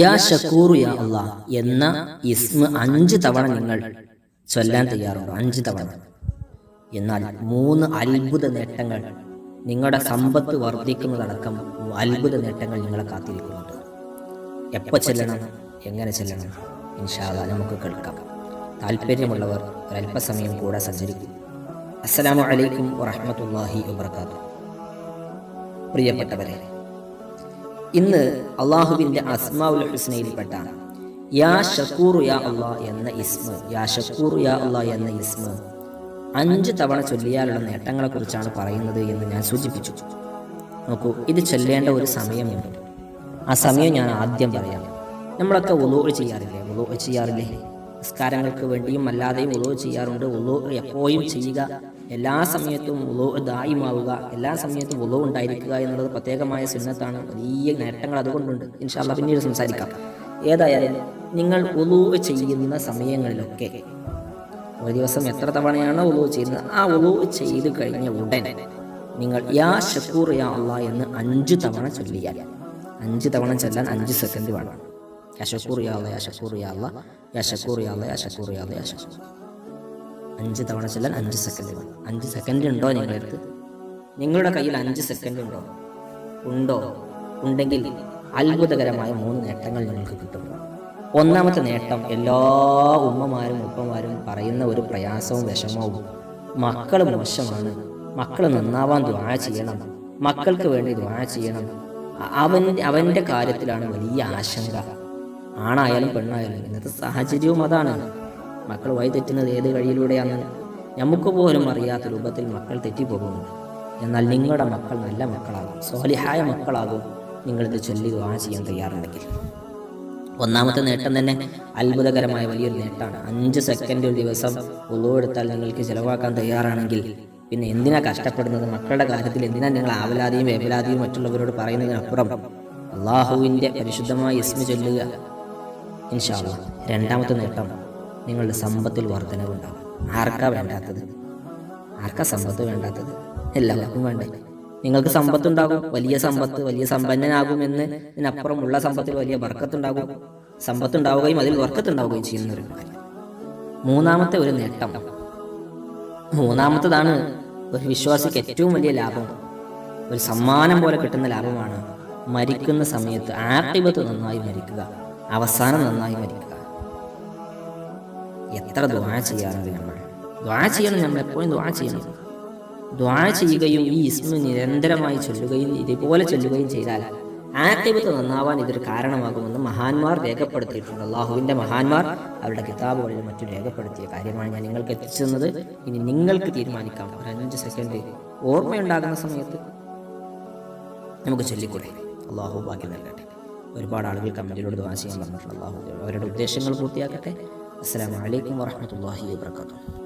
യാ ഷക്കൂറു യാ അള്ളാ എന്ന ഇസ്മ അഞ്ച് തവണ നിങ്ങൾ ചൊല്ലാൻ തയ്യാറുണ്ടോ അഞ്ച് തവണ. എന്നാൽ മൂന്ന് അത്ഭുത നേട്ടങ്ങൾ നിങ്ങളുടെ സമ്പത്ത് വർദ്ധിക്കുന്നതടക്കം അത്ഭുത നേട്ടങ്ങൾ നിങ്ങളെ കാത്തിരിക്കുന്നുണ്ട്. എപ്പോൾ ചെല്ലണം എങ്ങനെ ചെല്ലണം ഇൻഷാല്ല നമുക്ക് കേൾക്കാം. താല്പര്യമുള്ളവർ ഒരല്പസമയം കൂടെ സഞ്ചരിക്കും. അസ്സലാമു അലൈക്കും വറഹമത്തല്ലാഹി വബർക്കാത്തു പ്രിയപ്പെട്ടവരെ ഇന്ന് അള്ളാഹുവിന്റെ അസ്മാഉൽ ഹുസ്നയിൽപ്പെട്ട യാ ഷക്കൂർ യാ അള്ളാ എന്ന ഇസ്മ യാ ഷക്കൂർ യാ അള്ളാ എന്ന ഇസ്മ. അഞ്ച് തവണ ചൊല്ലിയാലുള്ള നേട്ടങ്ങളെക്കുറിച്ചാണ് പറയുന്നത് എന്ന് ഞാൻ സൂചിപ്പിച്ചു. നോക്കൂ ഇത് ചൊല്ലേണ്ട ഒരു സമയമുണ്ട്. ആ സമയം ഞാൻ ആദ്യം പറയാം. നമ്മളൊക്കെ ഉളോ ചെയ്യാറില്ലേ? ഉളോ ചെയ്യാറില്ലേ? നിസ്കാരങ്ങൾക്ക് വേണ്ടിയും അല്ലാതെയും ഉളവ് ചെയ്യാറുണ്ട്. ഉളോ എപ്പോഴും ചെയ്യുക. എല്ലാ സമയത്തും ഉളവ് ദായിമാവുക എല്ലാ സമയത്തും ഉളവ് ഉണ്ടായിരിക്കുക എന്നുള്ളത് പ്രത്യേകമായ സിന്നത്താണ്. വലിയ നേട്ടങ്ങൾ അതുകൊണ്ടുണ്ട്. ഇൻഷാല്ല പിന്നീട് സംസാരിക്കാം. ഏതായാലും നിങ്ങൾ ഉളവ് ചെയ്യുന്ന സമയങ്ങളിലൊക്കെ ഒരു ദിവസം എത്ര തവണയാണ് ഉളവ് ചെയ്യുന്നത്? ആ ഉളവ് ചെയ്ത് കഴിഞ്ഞ ഉടനെ നിങ്ങൾ യാ ഷക്കൂർ യാ അള്ള എന്ന് അഞ്ച് തവണ ചൊല്ലിയാൽ അഞ്ച് തവണ ചൊല്ലാൻ അഞ്ച് സെക്കൻഡ് വേണം. യാ ഷക്കൂർ യാ അള്ളാ യാ ഷക്കൂർ യാ അള്ളാ യാ ഷക്കൂർ യാ അള്ളാ യാ ഷക്കൂർ അഞ്ച് തവണ ചൊല്ലാൻ അഞ്ച് സെക്കൻഡ് അഞ്ച് സെക്കൻഡ് ഉണ്ടോ നിങ്ങളുടെ നിങ്ങളുടെ കയ്യിൽ അഞ്ച് സെക്കൻഡ് ഉണ്ടോ? ഉണ്ടോ? ഉണ്ടെങ്കിൽ അത്ഭുതകരമായ മൂന്ന് നേട്ടങ്ങൾ നിങ്ങൾക്ക് കിട്ടും. ഒന്നാമത്തെ നേട്ടം എല്ലാ ഉമ്മമാരും ഉപ്പമാരും പറയുന്ന ഒരു പ്രയാസവും വിഷമവും മക്കൾ മോശമാണ്. മക്കൾ നന്നാവാൻ ദ്വാ ചെയ്യണം. മക്കൾക്ക് വേണ്ടി ദ്വാ ചെയ്യണം. അവൻ അവന്റെ കാര്യത്തിലാണ് വലിയ ആശങ്ക. ആണായാലും പെണ്ണായാലും ഇന്നത്തെ സാഹചര്യവും അതാണ്. മക്കൾ വഴി തെറ്റുന്നത് ഏത് കഴിയിലൂടെയാണ് നമുക്ക് പോലും അറിയാത്ത രൂപത്തിൽ മക്കൾ തെറ്റിപ്പോകുന്നു. എന്നാൽ നിങ്ങളുടെ മക്കൾ നല്ല മക്കളാകും സോലിഹായ മക്കളാകും. നിങ്ങളിത് ചൊല്ലി ദ്വാ ചെയ്യാൻ തയ്യാറുണ്ടെങ്കിൽ. ഒന്നാമത്തെ നേട്ടം തന്നെ അത്ഭുതകരമായ വലിയൊരു നേട്ടമാണ് അഞ്ച് സെക്കൻഡ് ഒരു ദിവസം ഉള്ളുവെടുത്താൽ നിങ്ങൾക്ക് ചിലവാക്കാൻ തയ്യാറാണെങ്കിൽ പിന്നെ എന്തിനാ കഷ്ടപ്പെടുന്നത്? മക്കളുടെ കാര്യത്തിൽ എന്തിനാ നിങ്ങൾ ആവലാതിയും വേവലാതിയും മറ്റുള്ളവരോട് പറയുന്നതിനപ്പുറം അള്ളാഹുവിന്റെ പരിശുദ്ധമായ ഇസ്മ ചൊല്ലുക. ഇൻഷാല്ല രണ്ടാമത്തെ നേട്ടം നിങ്ങളുടെ സമ്പത്തിൽ വർധനവുണ്ടാകും. ആർക്കാ വേണ്ടാത്തത്? ആർക്കാ സമ്പത്ത് വേണ്ടാത്തത്? എല്ലാവർക്കും വേണ്ടേ. നിങ്ങൾക്ക് സമ്പത്തുണ്ടാകും വലിയ സമ്പത്ത് വലിയ സമ്പന്നനാകും സമ്പന്നനാകുമെന്ന് ഇതിനപ്പുറമുള്ള സമ്പത്തിൽ വലിയ വർക്കത്തുണ്ടാകും. സമ്പത്തുണ്ടാവുകയും അതിൽ വർക്കത്തുണ്ടാവുകയും ചെയ്യുന്ന ഒരു കാര്യം. മൂന്നാമത്തെ ഒരു നേട്ടം. മൂന്നാമത്തതാണ് ഒരു വിശ്വാസിക്ക് ഏറ്റവും വലിയ ലാഭം. ഒരു സമ്മാനം പോലെ കിട്ടുന്ന ലാഭമാണ് മരിക്കുന്ന സമയത്ത് ആക്ടിവത്ത് നന്നായി മരിക്കുക. അവസാനം നന്നായി മരിക്കുക. എത്ര ദ്വാ ചെയ്യാറുണ്ട് നമ്മൾ ദ്വാ ചെയ്യണം നമ്മൾ എപ്പോഴും ദ്വാ ചെയ്യണം. ദ്വാ ചെയ്യുകയും ഈ ഇസ്മു നിരന്തരമായി ചൊല്ലുകയും ഇതുപോലെ ചൊല്ലുകയും ചെയ്താൽ ആക്ടിവത്ത് നന്നാവാൻ ഇതൊരു കാരണമാകുമെന്ന് മഹാന്മാർ രേഖപ്പെടുത്തിയിട്ടുണ്ട്. അള്ളാഹുവിന്റെ മഹാന്മാർ അവരുടെ കിതാബുകളിൽ മറ്റും രേഖപ്പെടുത്തിയ കാര്യമാണ് ഞാൻ നിങ്ങൾക്ക് എത്തിച്ചെന്നത്. ഇനി നിങ്ങൾക്ക് തീരുമാനിക്കാം. ഒരു അഞ്ച് സെക്കൻഡ് ഓർമ്മയുണ്ടാകുന്ന സമയത്ത് നമുക്ക് ചൊല്ലിക്കൂടെ? അള്ളാഹു ബാക്കി നൽകട്ടെ. ഒരുപാട് ആളുകൾ കമന്റിലൂടെ ദ്വാ ചെയ്യാൻ പറഞ്ഞിട്ടുണ്ട് അള്ളാഹു അവരുടെ ഉദ്ദേശങ്ങൾ പൂർത്തിയാക്കട്ടെ. അസ്സാം വലൈക്കും വാഹമത്തല്ലാഹി വാബർക്കാത്തു